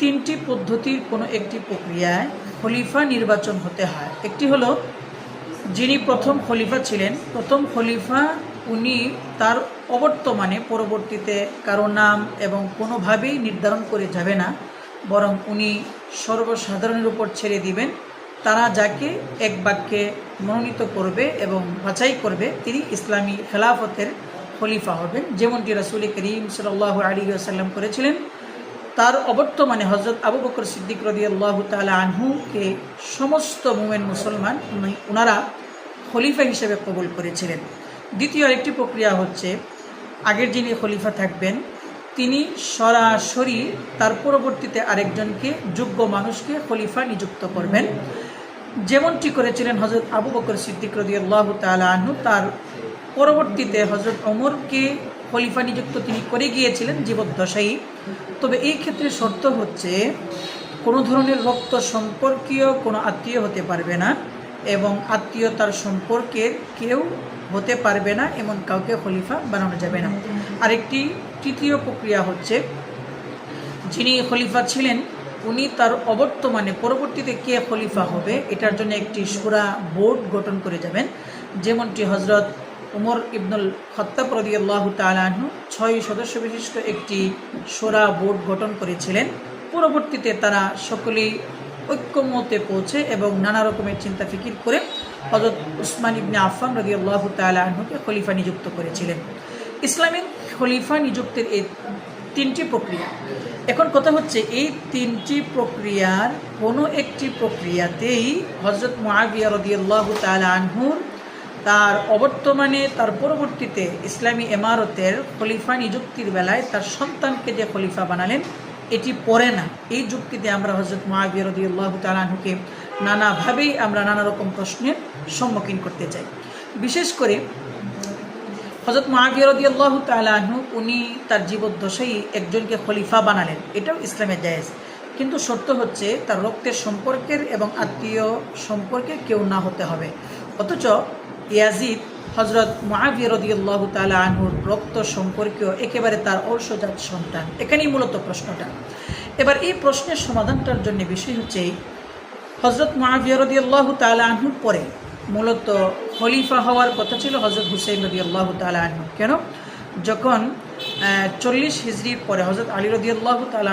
তিনটি পদ্ধতির কোনো একটি প্রক্রিয়ায় খলিফা নির্বাচন হতে হয়। একটি হলো, যিনি প্রথম খলিফা ছিলেন, প্রথম খলিফা উনি তার অবর্তমানে পরবর্তীতে কারও নাম এবং কোনোভাবেই নির্ধারণ করে যাবে না, বরং উনি সর্বসাধারণের উপর ছেড়ে দিবেন। তারা যাকে এক বাক্যে মনোনীত করবে এবং বাছাই করবে, তিনি ইসলামী খেলাফতের খলিফা হবেন। যেমনটি রাসুল করিম সাল্লাহ আলী আসাল্লাম করেছিলেন তার অবর্তমানে হজরত আবু বকর সিদ্দিক রদি আল্লাহ তালা আনহুকে সমস্ত মোমেন মুসলমান ওনারা খলিফা হিসেবে কবুল করেছিলেন। দ্বিতীয় একটি প্রক্রিয়া হচ্ছে, আগের যিনি খলিফা থাকবেন, তিনি সরাসরি তার পরবর্তীতে আরেকজনকে, যোগ্য মানুষকে খলিফা নিযুক্ত করবেন। যেমনটি করেছিলেন হজরত আবু বকর সিদ্দিক রদি আল্লাহ তালা আনহু, তার পরবর্তীতে হজরত ওমরকে খলিফা নিযুক্ত তিনি করে গিয়েছিলেন জীবদ্দশায়ী তবে এই ক্ষেত্রে শর্ত হচ্ছে, কোনো ধরনের রক্ত সম্পর্কীয় কোনো আত্মীয় হতে পারবে না এবং আত্মীয়তার সম্পর্কের কেউ হতে পারবে না, এমন কাউকে খলিফা বানানো যাবে না। আরেকটি তৃতীয় প্রক্রিয়া হচ্ছে, যিনি খলিফা ছিলেন, উনি তার অবর্তমানে পরবর্তীতে কে খলিফা হবে, এটার জন্য একটি সুরা বোর্ড গঠন করে যাবেন। যেমনটি হজরত উমর ইবনুল খত্তাব রদিয়াল্লাহ তালাহু ছয় সদস্য বিশিষ্ট একটি সোরা বোর্ড গঠন করেছিলেন। পরবর্তীতে তারা সকলেই ঐক্যমতে পৌঁছে এবং নানা রকমের চিন্তা ফিকির করে হজরত উসমান ইবনে আফান রদিয়াল্লাহ তালাহুকে খলিফা নিযুক্ত করেছিলেন। ইসলামিক খলিফা নিযুক্তের এই তিনটি প্রক্রিয়া। এখন কথা হচ্ছে, এই তিনটি প্রক্রিয়ার কোনো একটি প্রক্রিয়াতেই হজরত মহাবিয়া রদিয়াল্লাহ তাল আনহুর তার অবর্তমানে, তার পরবর্তীতে ইসলামী এমারতের খলিফা নিযুক্তির বেলায় তার সন্তানকে যে খলিফা বানালেন, এটি পড়ে না। এই যুক্তিতে আমরা হজরত মহাবিয়া রদিয়াল্লাহ তাল আনহুকে নানাভাবেই আমরা নানা রকম প্রশ্নের সম্মুখীন করতে চাই। বিশেষ করে হজরত মাহাবিরদি আল্লাহ তালাহু উনি তার জীবদ্দশাই একজনকে খলিফা বানালেন। এটাও ইসলামের জায়েজ। কিন্তু সত্য হচ্ছে, তার রক্তের সম্পর্কের এবং আত্মীয় সম্পর্কে কেউ না হতে হবে। অথচ ইয়াজিদ হজরত মহাবিরদি আল্লাহ তালা আনহুর রক্ত সম্পর্কীয় একেবারে তার অর্শজাত সন্তান। এখানেই মূলত প্রশ্নটা। এবার এই প্রশ্নের সমাধানটার জন্য বিষয় হচ্ছে হজরত মহাবিরদি আল্লাহ তালা আনহুর পরে মূলত খলিফা হওয়ার কথা ছিল হজরত হুসেন রদি আল্লাহ তালা আনহু। কেন? যখন চল্লিশ হিজড়ির পরে হজরত আলী রদি আল্লাহ তালা